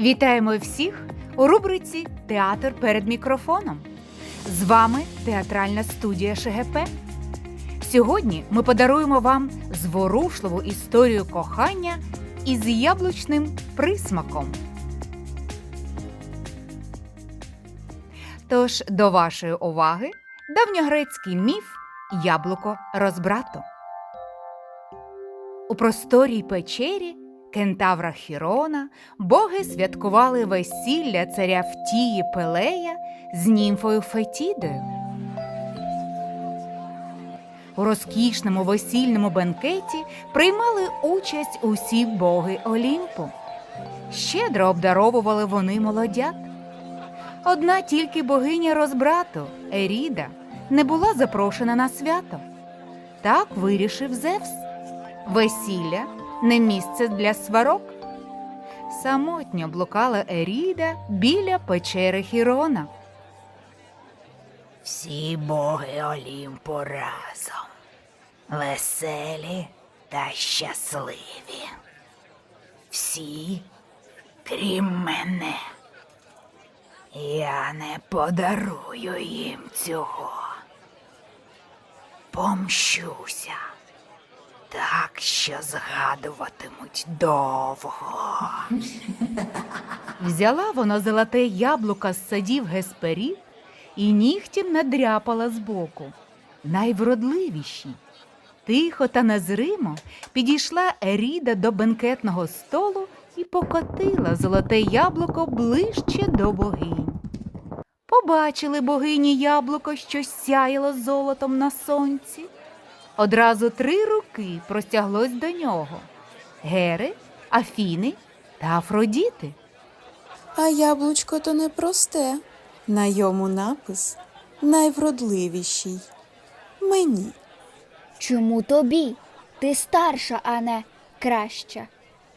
Вітаємо всіх у рубриці Театр перед мікрофоном. З вами театральна студія ШГП. Сьогодні ми подаруємо вам зворушливу історію кохання із яблучним присмаком. Тож до вашої уваги давньогрецький міф Яблуко розбрато. У просторій печері кентавра Хірона боги святкували весілля царя Втії Пелея з німфою Фетідою. У розкішному весільному бенкеті приймали участь усі боги Олімпу. Щедро обдаровували вони молодят. Одна тільки богиня розбрату Еріда не була запрошена на свято. Так вирішив Зевс. Весілля не місце для сварок. Самотньо блукала Еріда біля печери Хірона. Всі боги Олімпу разом, веселі та щасливі. Всі, крім мене. Я не подарую їм цього. Помщуся, так що згадуватимуть довго. Взяла вона золоте яблука з садів Гесперів і нігтем надряпала збоку. Найвродливіші. Тихо та незримо підійшла Еріда до бенкетного столу і покотила золоте яблуко ближче до богинь. Побачили богині яблуко, що сяяло золотом на сонці. Одразу три руки простяглось до нього Гери, Афіни та Афродіти. А яблучко то не просте. На йому напис найвродливіший. Мені. Чому тобі? Ти старша, а не краща.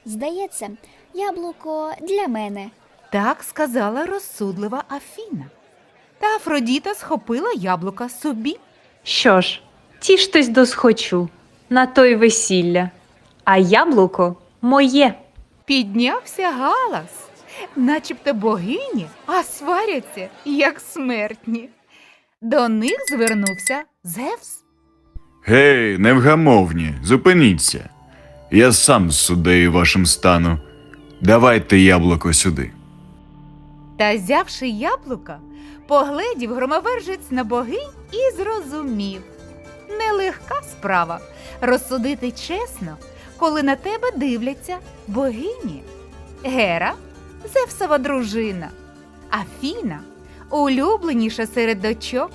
Здається, яблуко для мене. Так сказала розсудлива Афіна. Та Афродіта схопила яблука собі. Що ж, тіштесь досхочу на той весілля, а яблуко моє. Піднявся галас, начебто богині, а сваряться, як смертні. До них звернувся Зевс. Гей, невгамовні, зупиніться. Я сам з суддею вашим стану. Давайте яблуко сюди. Та взявши яблука, погледів громовержець на богинь і зрозумів. Нелегка справа розсудити чесно, коли на тебе дивляться богині. Гера Зевсова дружина, Афіна улюбленіша серед дочок,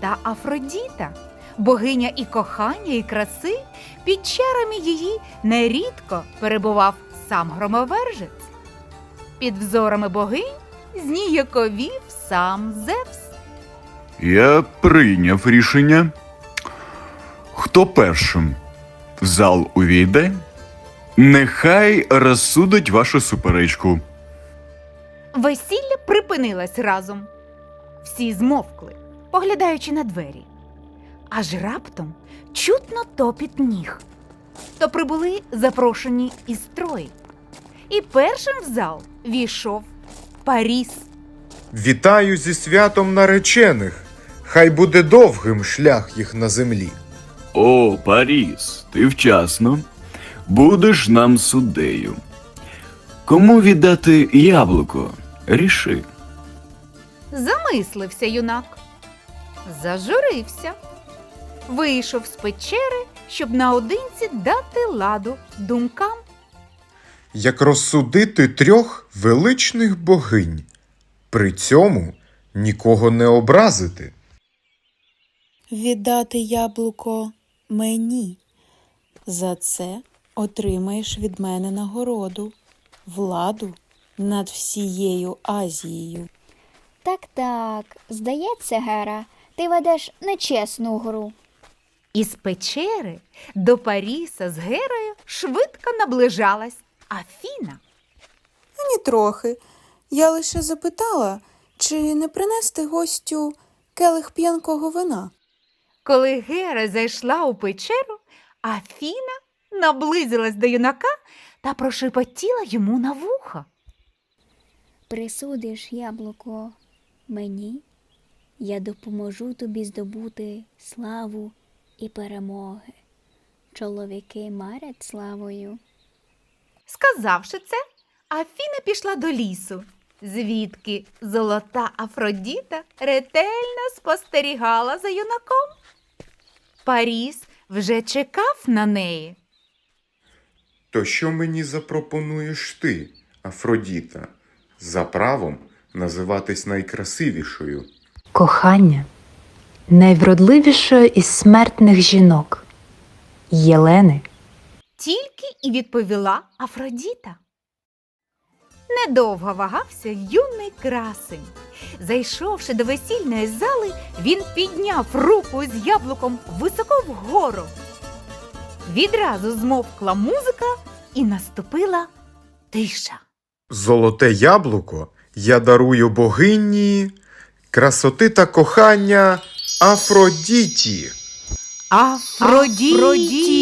та Афродіта, богиня і кохання, і краси, під чарами її нерідко перебував сам громовержець. Під взорами богинь зніяковів сам Зевс. Я прийняв рішення. Хто першим в зал увійде? Нехай розсудить вашу суперечку. Весілля припинилось разом. Всі змовкли, поглядаючи на двері. Аж раптом чутно топіт ніг. То прибули запрошені із трої. І першим в зал війшов Паріс. Вітаю зі святом наречених. Хай буде довгим шлях їх на землі. О, Паріс, ти вчасно. Будеш нам суддею. Кому віддати яблуко? Ріши. Замислився юнак. Зажурився. Вийшов з печери, щоб наодинці дати ладу думкам. Як розсудити трьох величних богинь, при цьому нікого не образити. Віддати яблуко мені. За це отримаєш від мене нагороду, владу над всією Азією. Так, так, здається, Гера, ти ведеш нечесну гру. Із печери до Паріса з Герою швидко наближалась Афіна. Ані трохи. Я лише запитала, чи не принести гостю келих п'янкого вина. Коли Гера зайшла у печеру, Афіна наблизилась до юнака та прошепотіла йому на вухо. Присудиш яблуко мені, я допоможу тобі здобути славу і перемоги. Чоловіки марять славою. Сказавши це, Афіна пішла до лісу, звідки золота Афродіта ретельно спостерігала за юнаком. Паріс вже чекав на неї. То що мені запропонуєш ти, Афродіта, за правом називатись найкрасивішою? Кохання найвродливішої із смертних жінок Єлени. Тільки і відповіла Афродіта. Недовго вагався юний красень. Зайшовши до весільної зали, він підняв руку з яблуком високо вгору. Відразу змовкла музика і наступила тиша. Золоте яблуко я дарую богині красоти та кохання Афродіті. Афродіті!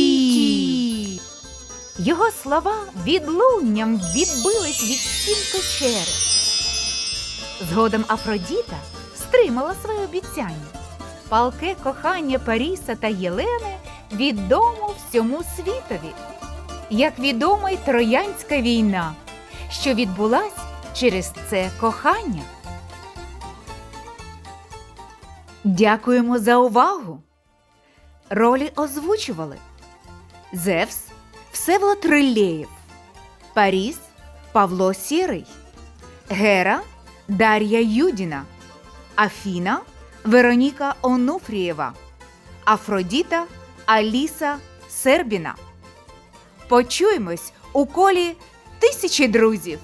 Його слова відлунням відбились від стін печери. Згодом Афродіта стримала своє обіцяння. Палке кохання Паріса та Єлени відомо всьому світові, як відома й Троянська війна, що відбулась через це кохання. Дякуємо за увагу! Ролі озвучували Зевс Всеволод Рилєєв, Паріс Павло Сірий, Гера Дар'я Юдіна, Афіна Вероніка Онуфрієва, Афродіта Аліса Сербіна. Почуємось у колі тисячі друзів.